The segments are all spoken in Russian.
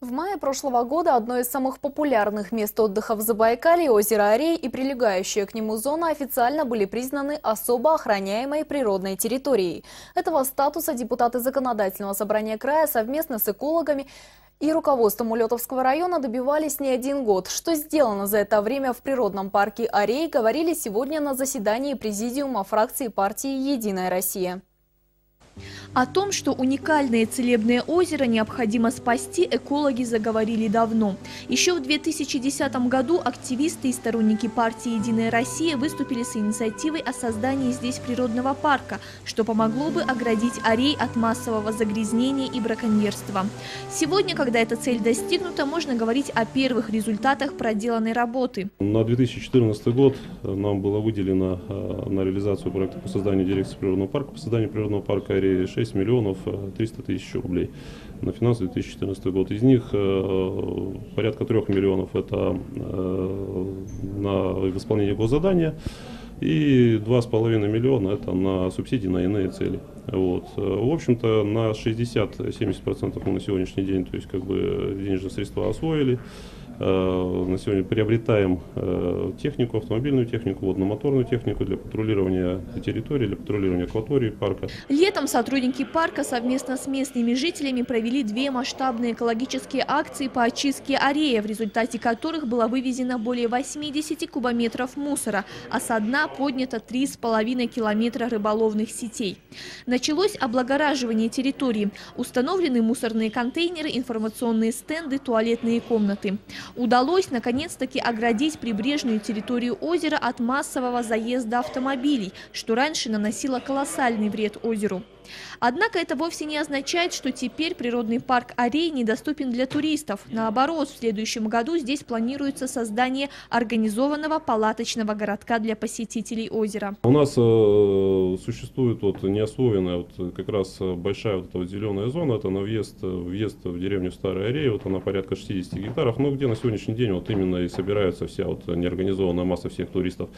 В мае прошлого года одно из самых популярных мест отдыха в Забайкалье, озеро Арей и прилегающая к нему зона официально были признаны особо охраняемой природной территорией. Этого статуса депутаты Законодательного собрания края совместно с экологами и руководством Улетовского района добивались не один год. Что сделано за это время в природном парке Арей, говорили сегодня на заседании президиума фракции партии «Единая Россия». О том, что уникальное целебное озеро необходимо спасти, экологи заговорили давно. Еще в 2010 году активисты и сторонники партии «Единая Россия» выступили с инициативой о создании здесь природного парка, что помогло бы оградить Арей от массового загрязнения и браконьерства. Сегодня, когда эта цель достигнута, можно говорить о первых результатах проделанной работы. На 2014 год нам было выделено э, на реализацию проекта по созданию дирекции природного парка, по созданию природного парка Арей 6 миллионов 300 э, тысяч рублей на финансовый 2014 год. Из них э, порядка 3 миллионов это э, на исполнение госзадания и 2,5 миллиона это на субсидии на иные цели. Вот. В общем-то, на 60-70% мы на сегодняшний день, то есть как бы денежные средства освоили. Э, на сегодня приобретаем э, технику, автомобильную технику, водно-моторную технику для патрулирования территории, для патрулирования акватории парка. Летом сотрудники парка совместно с местными жителями провели две масштабные экологические акции по очистке арея, в результате которых было вывезено более 80 кубометров мусора, а со дна поднято 3,5 километра рыболовных сетей. Началось облагораживание территории. Установлены мусорные контейнеры, информационные стенды, туалетные комнаты удалось наконец-таки оградить прибрежную территорию озера от массового заезда автомобилей, что раньше наносило колоссальный вред озеру. Однако это вовсе не означает, что теперь природный парк Арей недоступен для туристов. Наоборот, в следующем году здесь планируется создание организованного палаточного городка для посетителей озера. У нас э, существует вот неосвоенная вот как раз большая вот эта вот зеленая зона, это на въезд, въезд в деревню Старая Арея, вот она порядка 60 гектаров, ну где на сегодняшний день вот именно и собирается вся вот неорганизованная масса всех туристов.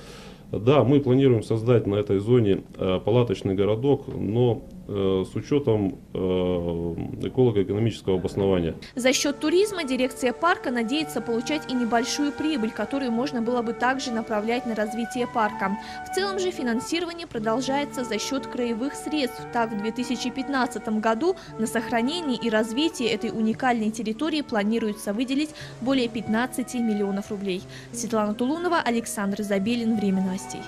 Да, мы планируем создать на этой зоне э, палаточный городок, но Э, с учетом э, эколого-экономического обоснования. За счет туризма дирекция парка надеется получать и небольшую прибыль, которую можно было бы также направлять на развитие парка. В целом же финансирование продолжается за счет краевых средств. Так, в 2015 году на сохранение и развитие этой уникальной территории планируется выделить более 15 миллионов рублей. Светлана Тулунова, Александр Забелин. Время новостей.